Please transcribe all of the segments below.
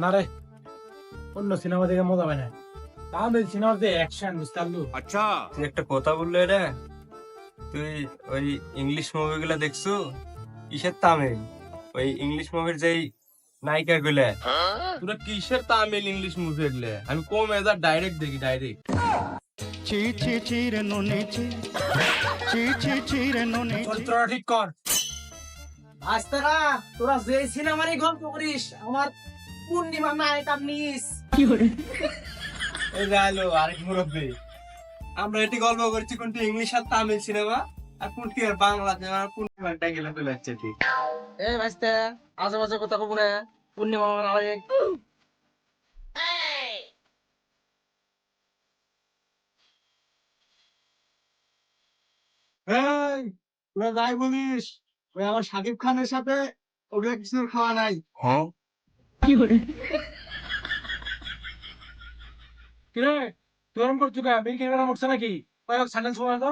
না রে অন্য সিনেমা দেখে মজা পায় না। তাহলে সিনেমাতে অ্যাকশন বুঝতে পারলু? তুই একটা কথা বলল রে তুই ওই ইংলিশ মুভি গুলা দেখছ? কিসের তামিল? ওই ইংলিশ মুভির যেই নায়িকা গুলা। তোরা কিসের তামিল ইংলিশ মুভি এগুলো আমি কম এজার ডাইরেক্ট দেখি ডাইরেক্ট ছি ছি ছি রে নুনি রে নুনি ঠিক কর। আস্তারা তোরা যে সিনেমারই গল্প করিস আমার পূর্ণিমা আরেক মুরব্বী। আমরা এটি গল্প করছি কোনটি ইংলিশ আর তামিল সিনেমা আর কোনটি আর বাংলা সিনেমা গেলে চলে ঠিক এ ভাইস্তে আশেপাশে কথা কব না পূর্ণিমা তোরা যাই বলিস ওই আমার সাকিব খানের সাথে ওগুলো কিছু খাওয়া নাই। কিরে তুই এরকম করছ কে আমি ক্যামেরা উঠছে নাকি? ওই স্যান্ডেল সময় তো।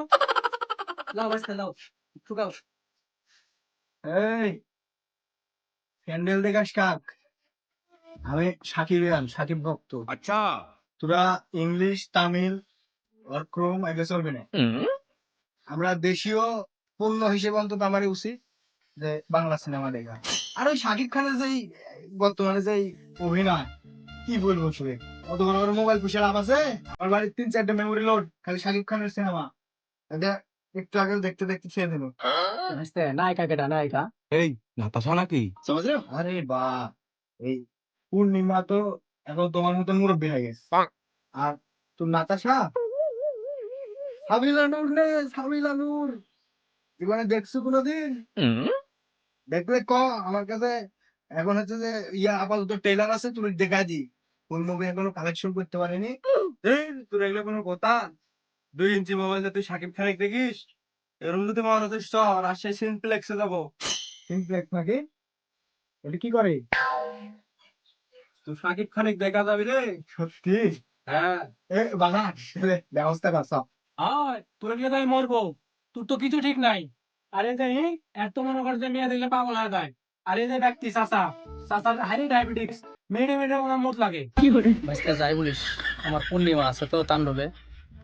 লাও ভাইস্তে লাও ঠুকাও। এই প্যান্ডেল দেখাস কাক? আমি সাকিব সাকিব ভক্ত। আচ্ছা। তোরা ইংলিশ তামিল আর ক্রোম এগুলো চলবে না। আমরা দেশীয় পণ্য হিসেবে অন্তত আমার উচিত যে বাংলা সিনেমা দেখা। আর ওই শাকিব খানের যেই বর্তমানে যেই অভিনয় কি বলব শুনে অত বড় বড় মোবাইল পুষে লাভ আছে? আমার বাড়ির তিন চারটে মেমোরি লোড খালি শাকিব খানের সিনেমা এটা একটু আগে দেখতে দেখতে ছেড়ে দিল নায়িকা কেটা নায়িকা? এই নাতাশা নাকি? আরে বা এই পূর্ণিমা তো এখন তোমার মতন মুরব্বী হয়ে গেছে। আর তুমি নাতাশা? সাবিলা নূর নে সাবিলা নূর। জীবনে দেখছ কোনোদিন? দেখলে ক আমার কাছে এখন হচ্ছে যে ইয়া আপাতত টেলার আছে তুমি দেখা দি। কোন মুভি এখনও কালেকশন করতে পারেনি। তোর এগুলো কোনো কথা? দুই ইঞ্চি মোবাইল তুই সাকিব খানিক দেখিস? এরকম যদি মনে হচ্ছে চ রাজশাহী সিনপ্লেক্সে যাব। সিনপ্লেক্স নাকি? কি করে? তো সাকিব খানিক দেখা যাবে রে। সত্যি? হ্যাঁ। এ বাবা ব্যবস্থা কর সব আয় তোর গিয়ে তাই মরবো। তোর তো কিছু ঠিক নাই। আরে যাই এত মনে কর যে মেয়ে দেখলে পাগল হয়ে যায়। আরে যে ব্যক্তি চাচা চাচার হাইরে ডায়াবেটিক্স মেয়েটে মেয়েটে ওনার মত লাগে। ভাইস্তে যাই বলিস আমার পূর্ণিমা আছে তো তাণ্ডবে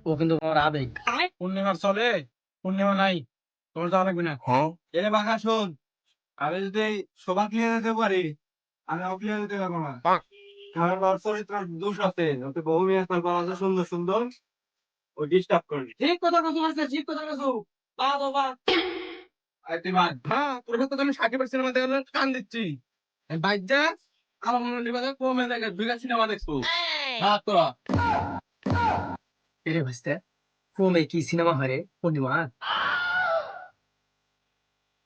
ও কিন্তু আমার আবেগ। পূর্ণিমা চলে পূর্ণিমা নাই তোর যাওয়া লাগবে না। এরে বাঘা শোন আমি যদি সবার ক্লিয়ার দিতে পারি আমি ক্লিয়ার দিতে পারব না। কারণ ওর চরিত্র দোষ আছে ওতে বহু মেয়ে আছে সুন্দর সুন্দর ও ডিস্টার্ব করবি ঠিক কথা কথা ভাইস্তে ঠিক কথা কথা বা বাবা বাদ হ্যাঁ তোর সাথে আমি সাকিবের সিনেমা দেখে কান দিচ্ছি। আমার মনে নিবা কমে দেখে দুইটা সিনেমা দেখছ হ্যাঁ তোরা। এরে ভাইস্তে ক্রমে কি সিনেমা পূর্ণিমা?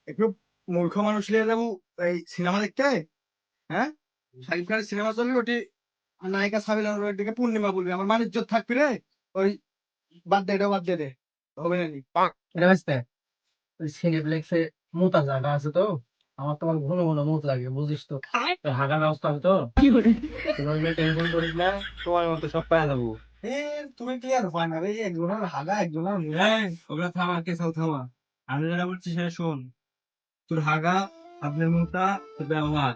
একটু মূর্খ মানুষ নিয়ে যাব এই সিনেমা দেখতে। হ্যাঁ? শাকিব খানের সিনেমা চলবে ওটি নায়িকা সাবিলার দিকে পূর্ণিমা বলবি। আমার মান ইজ্জত থাকবি রে। ওই বাদ দে এটা বাদ দে দে। হবে না নি। ওই সিনেপ্লেক্সে মোতা জায়গা আছে তো আমার তোমার ঘন ঘন মত লাগে বুঝিস তো। হাগার ব্যবস্থা হবে তো। তুমি টেনশন করিস না তোমার মতো সব পাওয়া যাব। এ তুমি কি আর হয় না রে একজনের হাগা একজনের ওগুলা থামা কেসাল থামা? আমি যেটা বলছি সেটা শোন। তোর হাগা আপনার মুখটা তোর ব্যবহার।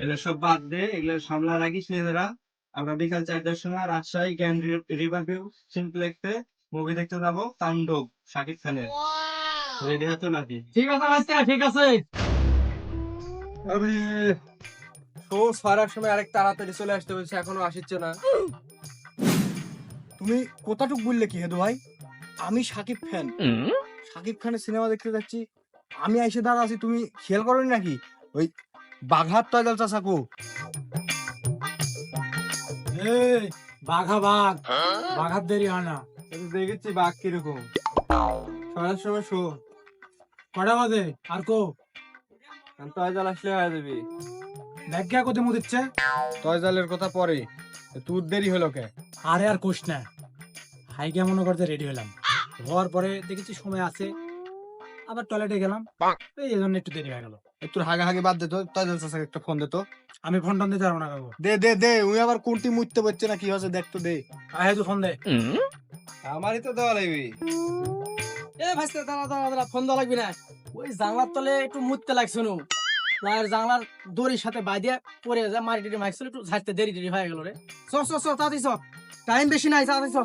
এগুলো সব বাদ দে এগুলো সামলা রাখিস নিজেরা আমরা বিকাল চারটার সময় রাজশাহী জ্ঞান রিভার ভিউ সিনপ্লেক্সে মুভি দেখতে যাব তাণ্ডব শাকিব খানের। রেডি হতো নাকি? ঠিক আছে ভাইস্তে ঠিক আছে। শো সারার সময় আরেক তাড়াতাড়ি চলে আসতে বলছে এখনও আসিচ্ছে না। তুমি কোথাটুক বললে কি হেদু ভাই? আমি সাকিব ফ্যান সাকিব খানের সিনেমা দেখতে যাচ্ছি আমি এসে দাঁড়া আছি তুমি খেয়াল করোনি নাকি? ওই বাঘার তয়দাল চাষাকু এই বাঘা বাঘ। বাঘার দেরি হয় না। দেখেছি বাঘ কীরকম। সময় শো কটা বাজে আর কো তয়জাল আসলে হয়ে যাবি। ব্যাগা কোথায় মু দিচ্ছে? তয়জালের কথা পরে। তোর দেরি হলো কে? আরে আর কোষ না। হাই হাইকে মনে করতে রেডি হলাম। হওয়ার পরে দেখেছি সময় আছে। আবার টয়লেটে গেলাম। এই জন্য একটু দেরি হয়ে গেল। তোর হাগে হাগে বাদ দে তো। তয়জাল চাষাকে একটা ফোন দে তো। আমি ফোন টোন দিতে পারব না কাকু। দে দে দে। উই আবার কোনটি মুততে পারছে না কি হচ্ছে দেখ তো দে। আহে তুই ফোন দে। আমারই তো দেওয়া লাগবে। এ ভাইস্তে, দাঁড়া দাঁড়া দাঁড়া, ফোন দেওয়া লাগবে না। ওই জানলার তলে একটু মুততে লাগছে নু। লাইয়ের জানলার দড়ির সাথে বাইদিয়া পরে যা মারি টিটি মাইছিল একটু ঝাড়তে দেরি দেরি হয়ে গেল রে। চ চ চ, তাড়াতাড়ি চ। টাইম বেশি নাই, তাড়াতাড়ি চ।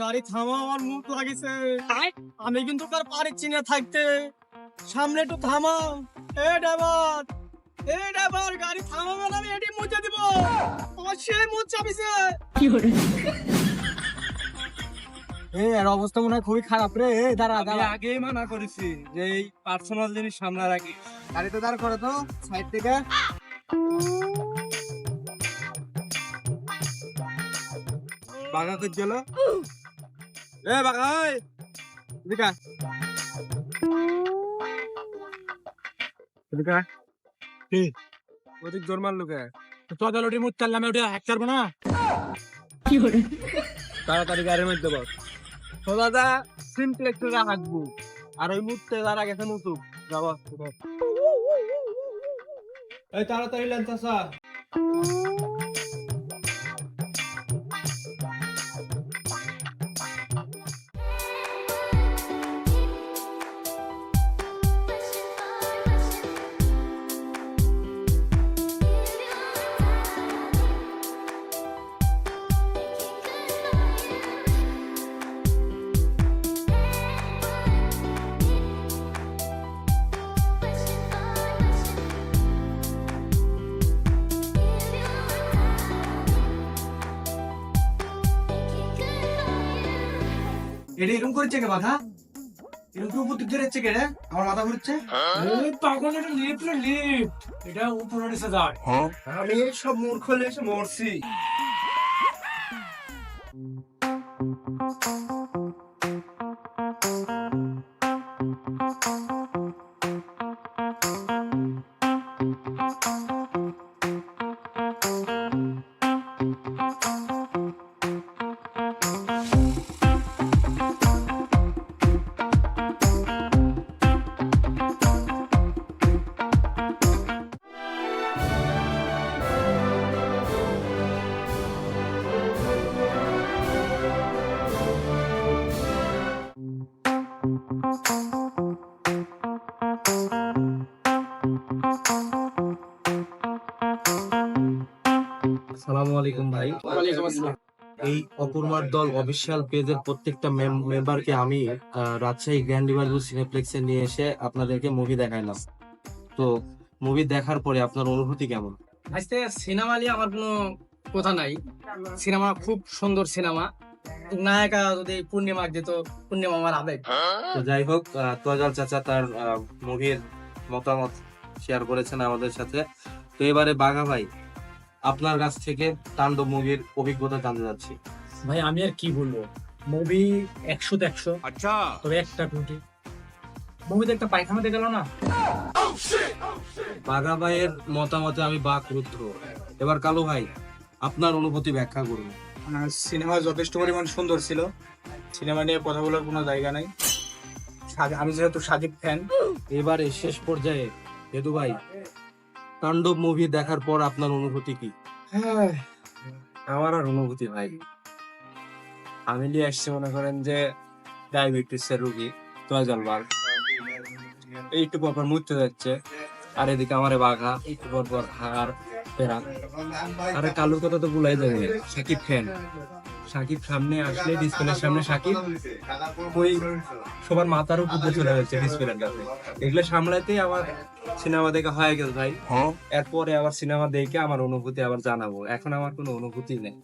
গাড়ি আমার মুখ লাগিছে। আমি কিন্তু তার পারিচ্ছি না থাকতে। সামনে একটু থামাও। এ ড্রাইভার এ ড্রাইভার গাড়ি থামাবে না আমি এটি মুছে দিব। আমার সেই মুখ চাপিছে। এ এর অবস্থা মনে হয় খুবই খারাপ রে। এ দাঁড়া আমি দাঁড়া। আগেই মানা করেছি যে এই পার্সোনাল জিনিস সামনে রাখি গাড়িতে দাঁড় করে তো সাইড থেকে। বাঘা কই গেল এ বাঘা ওই এদিকে আয়। এদিকে আয়। কি? ওদিক জোর মারলো কে? তো দলটি মুখ চাললাম ওটা হ্যাক করব না তাড়াতাড়ি গাড়ির মধ্যে বস। তো দাদা সিমপ্লেক্সটা হাঁকবো আর ওই মুহূর্তে যারা গেছে মুতুক যাব এই তাড়াতাড়ি লেন চাষা এটা এরকম করেছে কে মাথা। এরকম কি উপর দিক দিয়ে যাচ্ছে কে রে? আমার মাথা ঘুরছে? এই পাগল এটা লিফট না লিফট এটা উপরে নিচে যায়। আমি সব মূর্খ এসে মরছি। আলাইকুম ভাই। এই অপূর্মার দল অফিসিয়াল পেজের প্রত্যেকটা মেম্বারকে আমি রাজশাহী গ্র্যান্ড রিভারভিউ সিনেপ্লেক্সে নিয়ে এসে আপনাদেরকে মুভি দেখাইলাম। তো মুভি দেখার পরে আপনার অনুভূতি কেমন? আজকে সিনেমা নিয়ে আমার কোনো কথা নাই। সিনেমা খুব সুন্দর সিনেমা নায়িকা যদি পূর্ণিমা দিত পূর্ণিমা আমার আবেগ। তো যাই হোক তোয়াজাল চাচা তার মুভির মতামত শেয়ার করেছেন আমাদের সাথে। তো এবারে বাঘা ভাই আপনার কাছ থেকে তাণ্ডব মুভির অভিজ্ঞতা জানতে যাচ্ছি ভাই আমি আর কি বলব? মুভি একশো একশো। আচ্ছা। তবে একটা ত্রুটি মুভিতে একটা পায়খানাতে গেল না? বাঘা ভাইয়ের মতামতে আমি বাক রুদ্ধ এবার কালো ভাই আপনার অনুভূতি ব্যাখ্যা করুন। সিনেমা যথেষ্ট পরিমাণ সুন্দর ছিল। সিনেমা নিয়ে কথা বলার কোনো জায়গা নাই। সাজ- আমি যেহেতু সাজিব ফ্যান এবারে শেষ পর্যায়ে হেদু ভাই তাণ্ডব মুভি দেখার পর আপনার অনুভূতি কি? আমার আর অনুভূতি ভাই আমি নিয়ে আসছি মনে করেন যে ডায়াবেটিস এর রুগী তোয়াজাল বাঘ এইটুকু পর পর মুছতে যাচ্ছে আর এদিকে আমারে বাঘা একটু পর পর হার আরে কালুর কথা তো ভুলাই যাবে, সাকিব খান। সাকিব সামনে আসলে ডিসপ্লের সামনে সাকিব ওই সবার মাথার উপর দিয়ে চলে যাচ্ছে ডিসপ্লের কাছে। এগুলো সামলাতেই আমার সিনেমা দেখা হয়ে গেল ভাই। এরপরে আবার সিনেমা দেখে আমার অনুভূতি আবার জানাব। এখন আমার কোনো অনুভূতি নেই।